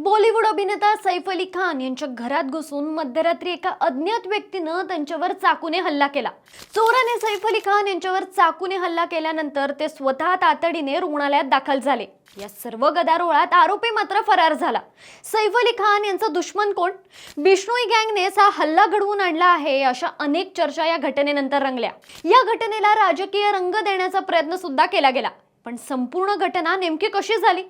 बॉलिवूड अभिनेता सैफ अली खान यांच्या घरात घुसून मध्यरात्री एका अज्ञात व्यक्तीनं त्यांच्यावर चाकूने हल्ला केला. चोराने सैफ अली खान यांच्यावर चाकूने हल्ला केल्यानंतर ते स्वतः तातडीने रुग्णालयात दाखल झाले. या सर्व गदारोळात आरोपी मात्र फरार झाला. सैफ अली खान यांचा दुश्मन कोण? बिष्णोई गँगनेच हा हल्ला घडवून आणला आहे अशा अनेक चर्चा या घटनेनंतर रंगल्या. या घटनेला राजकीय रंग देण्याचा प्रयत्न सुद्धा केला गेला. पण संपूर्ण घटना नेमकी कशी झाली?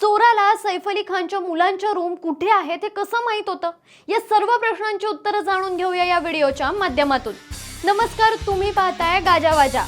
चोराला सैफ अली खानच्या मुलांच्या रूम कुठे आहे ते कसं माहीत होतं? या सर्व प्रश्नांची उत्तरं जाणून घेऊया या व्हिडिओच्या माध्यमातून. नमस्कार तुम्ही पाहताय गाजावाजा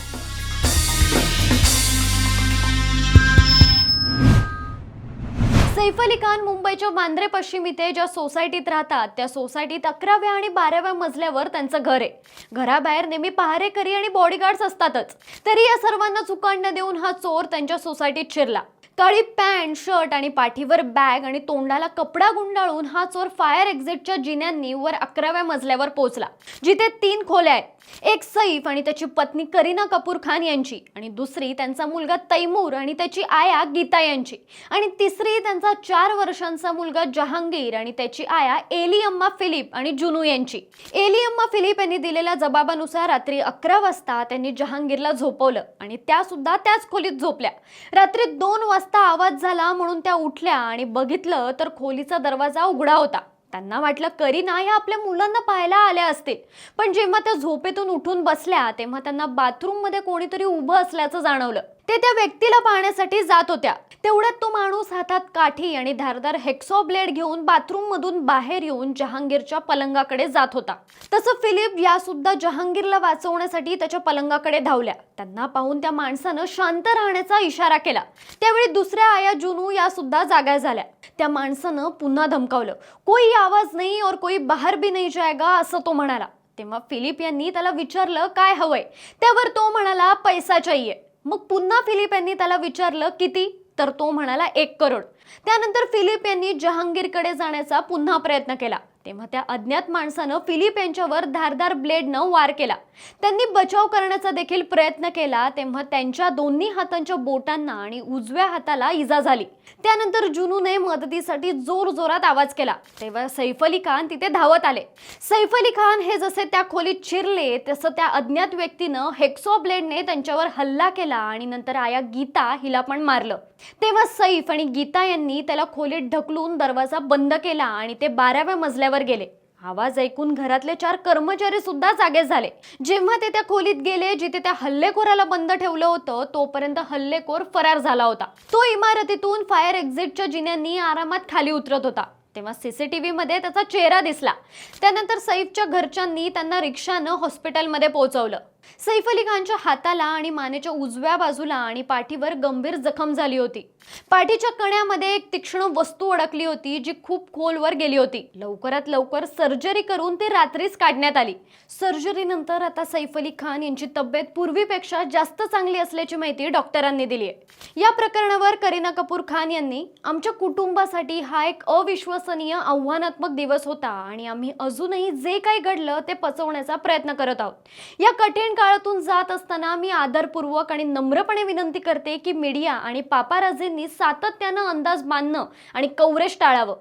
सैफ अली खान मुंबईच्या वांद्रे पश्चिम इथे ज्या सोसायटीत राहतात. त्या सोसायटीत अकराव्या आणि बाराव्या मजल्यावर त्यांचं घर आहे. घराबाहेर नेहमी पहारेकरी आणि बॉडीगार्ड्स असतातच. तरी या सर्वांना चुकांड देऊन हा चोर त्यांच्या सोसायटीत शिरला. काळी पॅन्ट शर्ट आणि पाठीवर बॅग आणि तोंडाला कपडा गुंडाळून हा चोर फायर एक्झिटच्या जिन्यांनी वर अकराव्या मजल्यावर पोहोचला जिथे तीन खोल्या आहेत. एक सैफ आणि त्याची पत्नी करीना कपूर खान यांची आणि दुसरी त्यांचा मुलगा तैमूर आणि त्याची आया गीता यांची आणि तिसरी त्यांचा चार वर्षांचा मुलगा जहांगीर आणि त्याची आया एली अम्मा फिलिप आणि जुनू यांची. एली अम्मा फिलिप यांनी दिलेल्या जबाबानुसार रात्री अकरा वाजता त्यांनी जहांगीरला झोपवलं आणि त्या सुद्धा त्याच खोलीत झोपल्या. रात्री दोन वाजता आवाज झाला म्हणून त्या उठल्या आणि बघितलं तर खोलीचा दरवाजा उघडा होता. त्यांना वाटलं करीना या आपल्या मुलांना पाहायला आल्या असतील. पण जेव्हा त्या झोपेतून उठून बसल्या तेव्हा त्यांना बाथरूममध्ये कोणीतरी उभं असल्याचं जाणवलं. ते त्या व्यक्तीला पाहण्यासाठी जात होत्या. तेवढ्यात तो माणूस हातात काठी आणि धारदार हेक्सॉ ब्लेड घेऊन बाथरूम मधून बाहेर येऊन जहांगीरच्या पलंगाकडे जात होता. तसं फिलिप या सुद्धा जहांगीरला वाचवण्यासाठी त्याच्या पलंगाकडे धावल्या. त्यांना पाहून त्या माणसानं शांत राहण्याचा इशारा केला. त्यावेळी दुसऱ्या आया जुनू या सुद्धा जाग्या झाल्या. त्या माणसानं पुन्हा धमकावलं कोई आवाज नाही और कोई बाहेर भी नाही जायगा असं तो म्हणाला. तेव्हा फिलिप यांनी त्याला विचारलं काय हवंय? त्यावर तो म्हणाला पैसा चाहिए. मग पुन्हा फिलिप यांनी त्याला विचारलं किती? तर तो म्हणाला एक करोड. त्यानंतर फिलिप यांनी जहांगीरकडे जाण्याचा पुन्हा प्रयत्न केला. तेव्हा त्या अज्ञात माणसानं फिलिप यांच्यावर धारदार ब्लेडनं वार केला. त्यांनी बचाव करण्याचा देखील प्रयत्न केला तेव्हा त्यांच्या दोन्ही हातांच्या बोटांना आणि उजव्या हाताला इजा झाली. त्यानंतर जुनूने मदतीसाठी जोर जोरात आवाज केला. तेव्हा सैफ अली खान तिथे धावत आले. सैफ अली खान हे जसे त्या खोलीत शिरले तसं त्या अज्ञात व्यक्तीनं हेक्सो ब्लेडने त्यांच्यावर हल्ला केला आणि नंतर आया गीता हिला पण मारलं. तेव्हा सैफ आणि गीता यांनी त्याला खोलीत ढकलून दरवाजा बंद केला आणि ते बाराव्या मजल्यावर गेले. आवाज ऐकून घरातले चार कर्मचारी सुद्धा जागे झाले. जेव्हा ते त्या खोलीत गेले जिथे त्या हल्लेखोराला बंद ठेवलं होतं तोपर्यंत हल्लेखोर फरार झाला होता. तो इमारतीतून फायर एक्झिटच्या जिन्यांनी आरामात खाली उतरत होता. तेव्हा सीसीटीव्ही मध्ये त्याचा चेहरा दिसला. त्यानंतर सैफच्या घरच्यांनी त्यांना रिक्षानं हॉस्पिटलमध्ये पोहोचवलं. सैफ अली खानच्या हाताला आणि मानेच्या उजव्या बाजूला आणि पाठीवर गंभीर जखम झाली होती. पाठीच्या कण्यामध्ये एक तीक्ष्ण वस्तू अडकली होती जी खूप खोलवर गेली होती. लवकरात लवकर सर्जरी करून ती रात्रीच काढण्यात आली. सर्जरीनंतर आता सैफ अली खान यांची तब्येत पूर्वीपेक्षा जास्त चांगली असल्याची माहिती डॉक्टरांनी दिली आहे. या प्रकरणावर करीना कपूर खान यांनी आमच्या कुटुंबासाठी हा एक अविश्वसनीय आव्हानात्मक दिवस होता आणि आम्ही अजूनही जे काही घडलं ते पचवण्याचा प्रयत्न करत आहोत. या कठीण काळातून जात असताना मी आदरपूर्वक आणि नम्रपणे विनंती करते की मीडिया आणि पापाराजेंनी सातत्यानं अंदाज बांधणं आणि कव्हरेज टाळावं.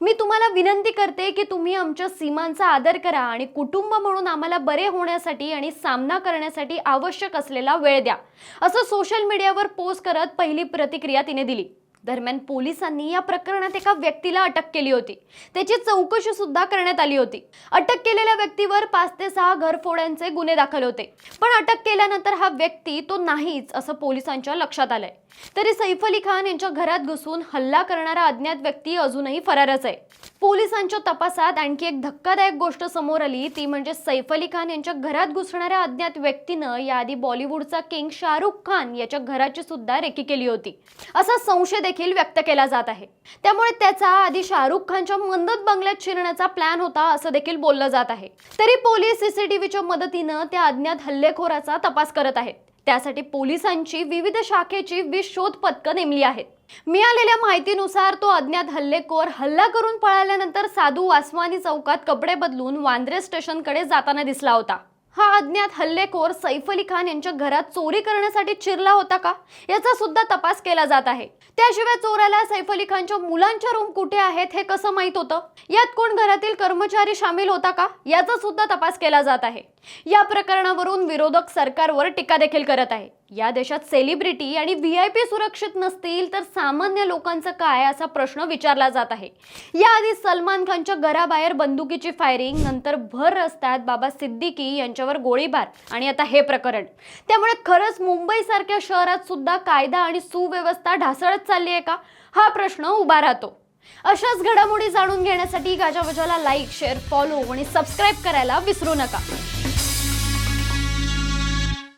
मी तुम्हाला विनंती करते की तुम्ही आमच्या सीमांचा आदर करा आणि कुटुंब म्हणून आम्हाला बरे होण्यासाठी आणि सामना करण्यासाठी आवश्यक असलेला वेळ द्या. असं सोशल मीडियावर पोस्ट करत पहिली प्रतिक्रिया तिने दिली. दरम्यान पोलिसांनी या प्रकरणात एका व्यक्तीला अटक केली होती. त्याची चौकशी सुद्धा करण्यात आली होती. अटक केलेल्या व्यक्तीवर पाच ते सहा घरफोड्यांचे गुन्हे दाखल होते. पण अटक केल्यानंतर हा व्यक्ती तो नाहीच असं पोलिसांच्या लक्षात आलंय. तरी सैफ अली खान यांच्या घरात घुसून हल्ला करणारा अज्ञात व्यक्ती अजूनही फरारच आहे. पोलिसांच्या तपासात आणखी एक धक्कादायक गोष्ट समोर आली. ती म्हणजे सैफ अली खान यांच्या घरात घुसणाऱ्या अज्ञात व्यक्तीनं याआधी बॉलिवूडचा किंग शाहरुख खान याच्या घराची सुद्धा रेकी केली होती. असा संशय देखील व्यक्त केला जात आहे. त्यामुळे त्याचा आधी शाहरुख खानच्या मंदत बंगल्यात शिरण्याचा प्लॅन होता असं देखील बोललं जात आहे. तरी पोलीस सीसीटीव्हीच्या मदतीनं त्या अज्ञात हल्लेखोराचा तपास करत आहेत. त्यासाठी पोलिसांची विविध शाखेची वीस शोध पथकं नेमली आहेत. मिळालेल्या माहितीनुसार तो अज्ञात हल्लेखोर हल्ला करून पळाल्यानंतर साधू वासवानी चौकात कपडे बदलून वांद्रे स्टेशनकडे जाताना दिसला होता. हा अज्ञात हल्लेखोर सैफ अली खान यांच्या घरात चोरी करण्यासाठी चिरला होता का? याचा सुद्धा तपास केला जात आहे. त्याशिवाय चोराला सैफ अली खानच्या मुलांच्या रूम कुठे आहेत हे कसं माहीत होतं? यात कोण घरातील कर्मचारी सामील होता का? याचा सुद्धा तपास केला जात आहे. या प्रकरणावरून विरोधक सरकारवर टीका देखील करत आहे या देशात सेलिब्रिटी आणि व्ही आय पी सुरक्षित नसतील तर सामान्य लोकांचं काय असा प्रश्न विचारला जात आहे. याआधी सलमान खानच्या घराबाहेर बंदुकीची फायरिंग नंतर भर रस्त्यात बाबा सिद्दीकी यांच्यावर गोळीबार आणि आता हे प्रकरण. त्यामुळे खरंच मुंबईसारख्या शहरात सुद्धा कायदा आणि सुव्यवस्था ढासळत चालली आहे का? हा प्रश्न उभा राहतो. अशाच घडामोडी जाणून घेण्यासाठी गाजावाजाला लाईक शेअर फॉलो आणि सबस्क्राईब करायला विसरू नका.